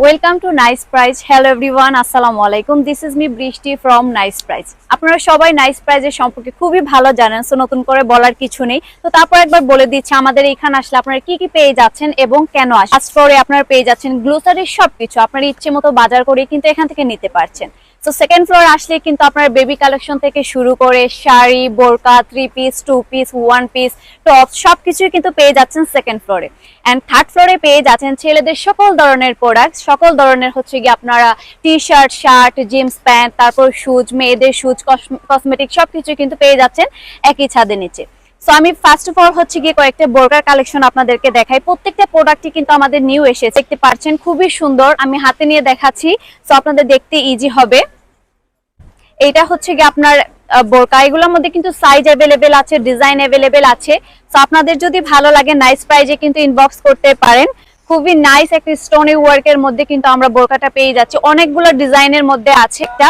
Welcome to Nice Prize hello everyone আসসালামু আলাইকুম this is me Brishti from Nice Prize আপনারা সবাই nice প্রাইজের সম্পর্কে খুবই ভালো জানেন সো নতুন করে বলার কিছু নেই। তো তারপর একবার বলে দিচ্ছি, আমাদের এখানে আসলে আপনারা কি কি পেয়ে যাচ্ছেন এবং কেন আসেন আজ ফ্লোরে আপনারা পেয়ে যাচ্ছেন গ্লোসারির সবকিছু। আপনার ইচ্ছে মতো বাজার করে কিন্তু এখান থেকে নিতে পারছেন। তো সেকেন্ড ফ্লোর আসলে কিন্তু আপনার বেবি কালেকশন থেকে শুরু করে শাড়ি, বোরকা three piece two piece one piece top সব কিছুই কিন্তু পেয়ে যাচ্ছেন সেকেন্ড ফ্লোরে অ্যান্ড থার্ড ফ্লোরে পেয়ে যাচ্ছেন ছেলেদের সকল ধরনের প্রোডাক্ট সকল ধরনের হচ্ছে গিয়ে আপনারা T shirt shirt jeans pant তারপর শুজ মেয়েদের শুজ কসমেটিক সবকিছু কিন্তু পেয়ে যাচ্ছেন একই ছাদের নিচে। সো আমি ফার্স্ট অফ অল হচ্ছে গিয়ে কয়েকটা বোরকার কালেকশন আপনাদেরকে দেখাই। প্রত্যেকটা প্রোডাক্টই কিন্তু আমাদের নিউ এসেছে। দেখতে পাচ্ছেন, খুবই সুন্দর। আমি হাতে নিয়ে দেখাচ্ছি। সো আপনাদের দেখতে ইজি হবে। এটা হচ্ছে গিয়ে আপনার বোরকা এগুলোর মধ্যে কিন্তু সাইজ অ্যাভেলেবেল আছে ডিজাইন অ্যাভেলেবেল আছে। তো আপনাদের যদি ভালো লাগে নাইস প্রাইজে কিন্তু ইনবক্স করতে পারেন। খুবই নাইস একটা স্টোনি ওয়ার্কের মধ্যে কিন্তু আমরা বোরকাটা পেয়ে যাচ্ছি। অনেকগুলো ডিজাইনের মধ্যে আছে একটা।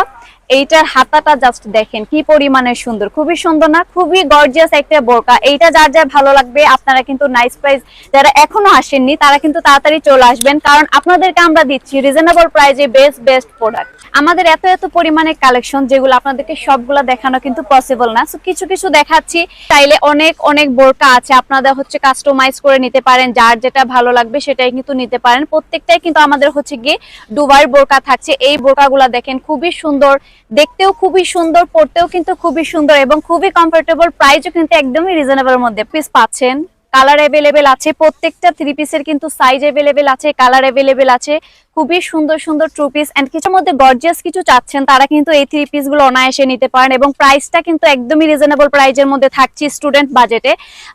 এইটার হাতাটা জাস্ট দেখেন, কি পরিমাণে সুন্দর। খুবই সুন্দর না? খুবই গর্জিয়াস একটা বোরকা। এইটা যার যার ভালো লাগবে, আপনারা কিন্তু নাইস প্রাইস যারা এখনও আসেননি, তারা কিন্তু তাড়াতাড়ি চলে আসবেন। কারণ আপনাদেরকে আমরা দিচ্ছি রিজনেবল প্রাইজে বেস্ট বেস্ট প্রোডাক্ট আমাদের এত এত পরিমাণে কালেকশন যেগুলো আপনাদেরকে সবগুলো দেখানো কিন্তু পসিবল না। কিছু কিছু দেখাচ্ছি। তাইলে অনেক অনেক বোরকা আছে। আপনাদের হচ্ছে কাস্টমাইজ করে নিতে পারেন। যার যেটা ভালো লাগবে সেটাই কিন্তু নিতে পারেন। প্রত্যেকটাই কিন্তু আমাদের হচ্ছে গিয়ে দুবার বোরকা থাকছে। এই বোরকাগুলো দেখেন, খুবই সুন্দর। দেখতেও খুবই সুন্দর পড়তেও কিন্তু খুবই সুন্দর এবং খুবই কমফোর্টেবল প্রাইসও কিন্তু একদমই রিজনেবল মধ্যে। পিস পাচ্ছেন। কালার অ্যাভেলেবেল আছে, প্রত্যেকটা থ্রি পিসের কিন্তু সাইজ অ্যাভেলেবেল আছে কালার অ্যাভেলেবেল আছে। খুবই সুন্দর সুন্দর টু পিস এন্ড কিছুর মধ্যে গর্জিয়াস কিছু চাচ্ছেন, তারা কিন্তু এই থ্রি পিসগুলো অনায়াসে নিতে পারেন এবং প্রাইসটা কিন্তু একদমই রিজনেবল প্রাইজের মধ্যে থাকছে স্টুডেন্ট বাজেটে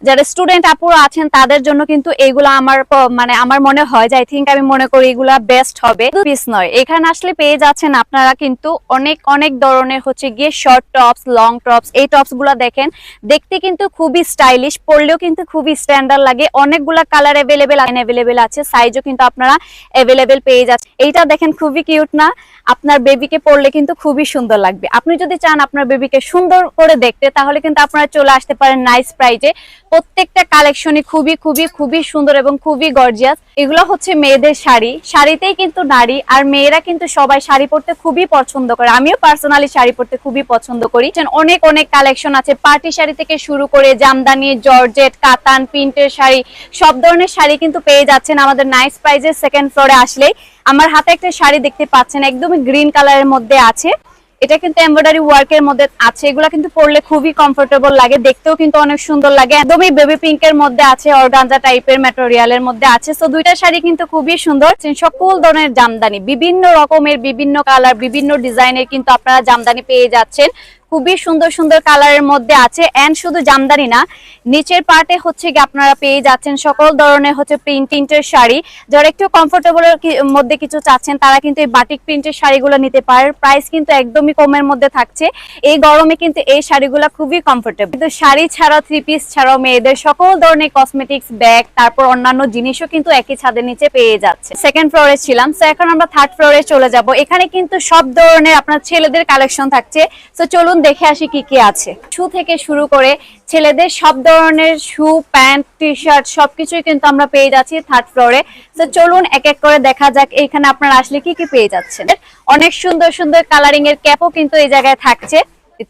যারা স্টুডেন্ট আপুরা আছেন, তাদের জন্য কিন্তু এগুলো আমার মানে আমার মনে হয় যে আই থিঙ্ক আমি মনে করি এগুলা বেস্ট হবে। পিস নয়, এখানে আসলে পেয়ে যাচ্ছেন আপনারা কিন্তু অনেক অনেক ধরনের হচ্ছে গিয়ে শর্ট টপস লং টপস এই টপসগুলা দেখেন, দেখতে কিন্তু খুবই স্টাইলিশ পরলেও কিন্তু খুবই স্ট্যান্ডার্ড লাগে। অনেকগুলা কালার অ্যাভেলেবেল অ্যাভেলেবেল আছে। সাইজও কিন্তু আপনারা অ্যাভেলেবেল পেয়ে যাচ্ছে এইটা দেখেন খুবই কিউট না? আপনার বেবিকে পরলে কিন্তু খুবই সুন্দর লাগবে। আপনি যদি চান আপনার বেবিকে সুন্দর করে দেখতে, তাহলে কিন্তু আপনারা চলে আসতে পারেন নাইস প্রাইজে প্রত্যেকটা কালেকশনই খুবই খুবই খুবই সুন্দর এবং খুবই গর্জিয়াস এগুলো হচ্ছে মেয়েদের শাড়ি। শাড়িতেই কিন্তু নারী আর মেয়েরা কিন্তু সবাই শাড়ি পরতে খুবই পছন্দ করে। আমিও পার্সোনালি শাড়ি পরতে খুবই পছন্দ করি। অনেক অনেক কালেকশন আছে। পার্টি শাড়ি থেকে শুরু করে জামদানি, জর্জেট, কাতান প্রিন্টের শাড়ি, সব ধরনের শাড়ি কিন্তু পেয়ে যাচ্ছেন আমাদের নাইস প্রাইজের সেকেন্ড ফ্লোরে আসলেই। আমার হাতে একটা শাড়ি দেখতে পাচ্ছেন, একদমই গ্রিন কালারের মধ্যে আছে। এটা কিন্তু এমব্রয়ডারি ওয়ার্কের মধ্যে আছে, এগুলা কিন্তু পরলে খুবই কমফোর্টেবল লাগে, দেখতেও কিন্তু অনেক সুন্দর লাগে। একদমই বেবি পিঙ্ক এর মধ্যে আছে অর্গানজা টাইপের ম্যাটেরিয়ালের মধ্যে আছে। তো দুইটা শাড়ি কিন্তু খুবই সুন্দর। সকল ধরনের জামদানি, বিভিন্ন রকমের, বিভিন্ন কালার বিভিন্ন ডিজাইনের কিন্তু আপনারা জামদানি পেয়ে যাচ্ছেন। খুবই সুন্দর সুন্দর কালারের মধ্যে আছে এন্ড শুধু জামদানি না, নিচের পার্টে হচ্ছে কি আপনারা পেয়ে যাচ্ছেন সকল ধরনের হচ্ছে প্রিন্ট প্রিন্টের শাড়ি। যারা একটু কমফোর্টেবলের মধ্যে কিছু চাচ্ছেন, তারা কিন্তু এই বাটিক প্রিন্টের শাড়িগুলো নিতে পারে প্রাইস কিন্তু একদমই কমের মধ্যে থাকছে। এই গরমে কিন্তু এই শাড়িগুলো খুবই কমফোর্টেবল কিন্তু শাড়ি ছাড়াও থ্রি পিস ছাড়াও মেয়েদের সকল ধরনের কসমেটিক্স ব্যাগ তারপর অন্যান্য জিনিসও কিন্তু একই ছাদের নিচে পেয়ে যাচ্ছে। সেকেন্ড ফ্লোরে ছিলাম তো এখন আমরা থার্ড ফ্লোরে চলে যাব। এখানে কিন্তু সব ধরনের আপনার ছেলেদের কালেকশন থাকছে। তো চলুন দেখে আসি কি কি আছে। শু থেকে শুরু করে ছেলেদের সব ধরনের শু, প্যান্ট টি শার্ট সবকিছুই কিন্তু আমরা পেয়ে যাচ্ছি থার্ড ফ্লোরে তো চলুন এক এক করে দেখা যাক এখানে আপনারা আসলে কি কি পেয়ে যাচ্ছেন। অনেক সুন্দর সুন্দর কালারিং এর ক্যাপও কিন্তু এই জায়গায় থাকছে।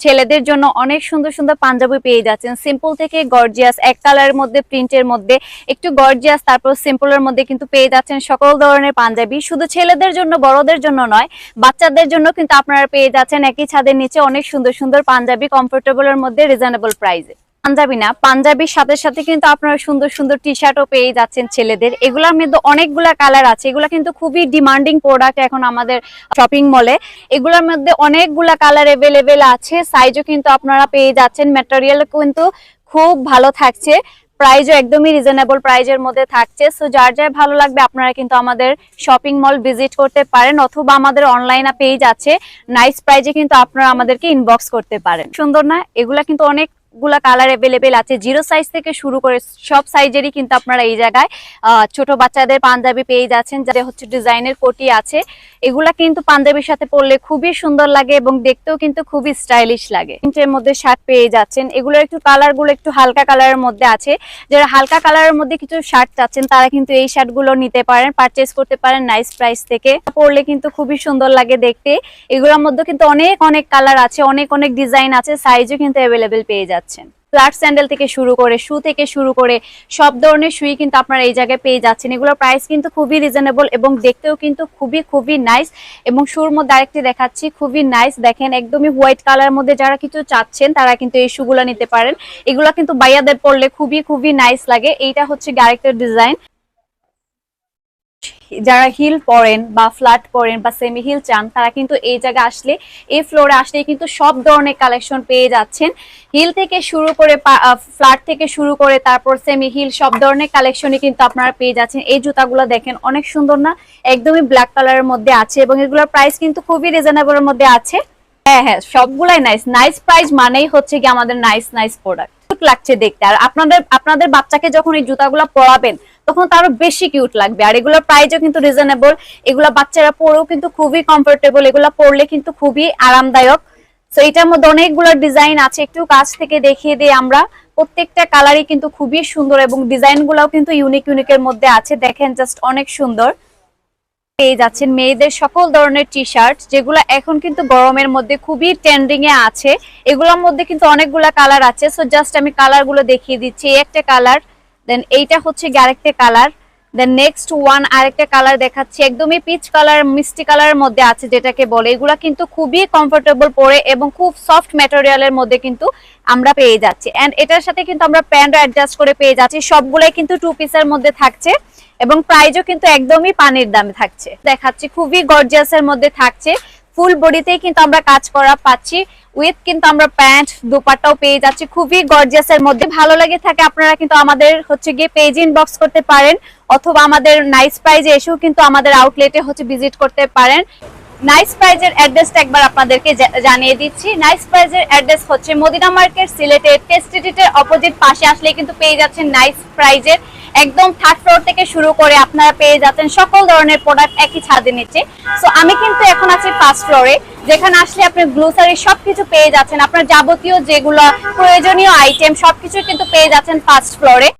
ছেলেদের জন্য অনেক সুন্দর সুন্দর পাঞ্জাবি পেয়ে যাচ্ছেন। সিম্পল থেকে গর্জিয়াস এক কালারের মধ্যে প্রিন্টের মধ্যে, একটু গর্জিয়াস তারপর সিম্পলের মধ্যে কিন্তু পেয়ে যাচ্ছেন সকল ধরনের পাঞ্জাবি। শুধু ছেলেদের জন্য, বড়দের জন্য নয়, বাচ্চাদের জন্য কিন্তু আপনারা পেয়ে যাচ্ছেন। একই ছাদের নিচে অনেক সুন্দর সুন্দর পাঞ্জাবি কমফোর্টেবলের মধ্যে রিজনেবল প্রাইসে পাঞ্জাবি না, পাঞ্জাবির সাথে সাথে কিন্তু আপনারা সুন্দর সুন্দর টি শার্টও পেয়ে যাচ্ছেন ছেলেদের। এগুলোর মধ্যে অনেকগুলা কালার আছে। এগুলো কিন্তু খুবই ডিমান্ডিং প্রোডাক্ট এখন আমাদের শপিং মলে এগুলোর মধ্যে অনেকগুলা কালার এভেলেবেল আছে। সাইজও কিন্তু আপনারা পেয়ে যাচ্ছেন। ম্যাটেরিয়াল কিন্তু খুব ভালো থাকছে। প্রাইজও একদমই রিজনেবল প্রাইজের মধ্যে থাকছে। সো যার যার ভালো লাগবে আপনারা কিন্তু আমাদের শপিং মল ভিজিট করতে পারেন অথবা আমাদের অনলাইন পেজ আছে নাইস প্রাইজে কিন্তু আপনারা আমাদেরকে ইনবক্স করতে পারেন। সুন্দর না? এগুলা কিন্তু অনেক সবগুলা কালার অ্যাভেলেবেল আছে। জিরো সাইজ থেকে শুরু করে সব সাইজেরই কিন্তু আপনারা এই জায়গায় ছোট বাচ্চাদের পাঞ্জাবি পেয়ে যাচ্ছেন, যাদের হচ্ছে ডিজাইনের কোটি আছে। এগুলা কিন্তু পাঞ্জাবির সাথে পরলে খুবই সুন্দর লাগে এবং দেখতেও কিন্তু খুবই স্টাইলিশ লাগে। প্রিন্টের মধ্যে শার্ট পেয়ে যাচ্ছেন। এগুলোর একটু কালারগুলো একটু হালকা কালারের মধ্যে আছে। যারা হালকা কালারের মধ্যে কিছু শার্ট চাচ্ছেন, তারা কিন্তু এই শার্টগুলো নিতে পারেন পারচেস করতে পারেন নাইস প্রাইস থেকে। পরলে কিন্তু খুবই সুন্দর লাগে দেখতে। এগুলোর মধ্যে কিন্তু অনেক অনেক কালার আছে, অনেক অনেক ডিজাইন আছে সাইজও কিন্তু অ্যাভেলেবেল পেয়ে যাচ্ছেন। ফ্ল্যাট স্যান্ডেল থেকে শুরু করে, শু থেকে শুরু করে সব ধরনের শুই কিন্তু আপনারা এই জায়গায় পেয়ে যাচ্ছেন। এগুলো প্রাইস কিন্তু খুবই রিজনেবল এবং দেখতেও কিন্তু খুবই খুবই নাইস এবং শুর মধ্যে আরেকটি দেখাচ্ছি, খুবই নাইস দেখেন একদমই হোয়াইট কালার মধ্যে যারা কিছু চাচ্ছেন, তারা কিন্তু এই শুগুলো নিতে পারেন। এগুলো কিন্তু বাইয়াদের পড়লে খুবই খুবই নাইস লাগে। এইটা হচ্ছে আরেকটা ডিজাইন যারা হিল পরেন বা ফ্ল্যাট পরেন বা সেমি হিল চান, তারা কিন্তু এই জায়গায় আসলে, এই ফ্লোরে আসলে কিন্তু সব ধরনের কালেকশন পেয়ে যাচ্ছেন। হিল থেকে শুরু করে ফ্ল্যাট থেকে শুরু করে তারপর সেমি হিল সব ধরনের কালেকশনই কিন্তু আপনারা পেয়ে যাচ্ছেন। এই জুতাগুলো দেখেন, অনেক সুন্দর না? একদমই ব্ল্যাক কালারের মধ্যে আছে এবং এগুলোর প্রাইস কিন্তু খুবই রিজনেবলের মধ্যে আছে। হ্যাঁ হ্যাঁ সবগুলাই নাইস নাইস প্রাইস মানেই হচ্ছে কি আমাদের নাইস নাইস প্রোডাক্ট লাগছে দেখতে। আর আপনাদের আপনাদের বাচ্চাকে যখন এই জুতাগুলো পরাবেন তখন তারও বেশি কিউট লাগবে। আর এগুলোর প্রাইসও কিন্তু রিজনেবল এগুলো বাচ্চারা পরেও কিন্তু খুবই কমফোর্টেবল এগুলো পরলে কিন্তু খুবই আরামদায়ক। তো এটার মধ্যে অনেকগুলো ডিজাইন আছে। একটু কাছ থেকে দেখিয়ে দিই আমরা। প্রত্যেকটা কালারই কিন্তু খুবই সুন্দর এবং ডিজাইন গুলাও কিন্তু ইউনিক ইউনিকের মধ্যে আছে। দেখেন জাস্ট অনেক সুন্দর। পেয়ে যাচ্ছেন মেয়েদের সকল ধরনের টি শার্ট যেগুলো এখন কিন্তু গরমের মধ্যে খুবই ট্রেন্ডিং এ আছে। এগুলোর মধ্যে কিন্তু অনেকগুলা কালার আছে। সো জাস্ট আমি কালারগুলো দেখিয়ে দিচ্ছি। একটা কালার দেন এইটা হচ্ছে গিয়ে আরেকটা কালার দেন নেক্সট ওয়ান আরেকটা কালার দেখাচ্ছি। একদমই পিচ কালার মিষ্টি কালারের মধ্যে আছে যেটাকে বলে। এগুলা কিন্তু খুবই কমফোর্টেবল পরে এবং খুব সফট ম্যাটেরিয়ালের মধ্যে কিন্তু আমরা পেয়ে যাচ্ছি। এন্ড এটার সাথে কিন্তু আমরা প্যান্ট অ্যাডজাস্ট করে পেয়ে যাচ্ছি। সবগুলাই কিন্তু টু পিসের মধ্যে থাকছে এবং প্রাইজও কিন্তু একদমই পানির দামে থাকছে। দেখাচ্ছি, খুবই গর্জিয়াসের মধ্যে থাকছে। ফুল বডিতেই কিন্তু আমরা কাজ করা পাচ্ছি। উইথ কিন্তু আমরা প্যান্ট, দুপাট্টাও পেয়ে যাচ্ছি। খুবই গর্জিয়াসের মধ্যে। ভালো লাগে থাকে, আপনারা কিন্তু আমাদের হচ্ছে গিয়ে পেজ ইনবক্স করতে পারেন। অথবা আমাদের নাইস প্রাইজে এসেও কিন্তু আমাদের আউটলেটে হচ্ছে ভিজিট করতে পারেন। নাইস প্রাইজের অ্যাড্রেসটা একবার আপনাদেরকে জানিয়ে দিচ্ছি। নাইস প্রাইজের অ্যাড্রেস হচ্ছে মদিনা মার্কেট সিলেটের টেস্টিটির অপোজিট পাশে আসলে কিন্তু পেয়ে যাচ্ছেন নাইস প্রাইজের একদম থার্ড ফ্লোর থেকে শুরু করে আপনারা পেয়ে যাচ্ছেন সকল ধরনের প্রোডাক্ট একই ছাদে নিচে। সো আমি কিন্তু এখন আছি ফার্স্ট ফ্লোরে যেখানে আসলে আপনি গ্লোসারি সবকিছু পেয়ে যাচ্ছেন। আপনার যাবতীয় যেগুলো প্রয়োজনীয় আইটেম সবকিছু কিন্তু পেয়ে যাচ্ছেন ফার্স্ট ফ্লোরে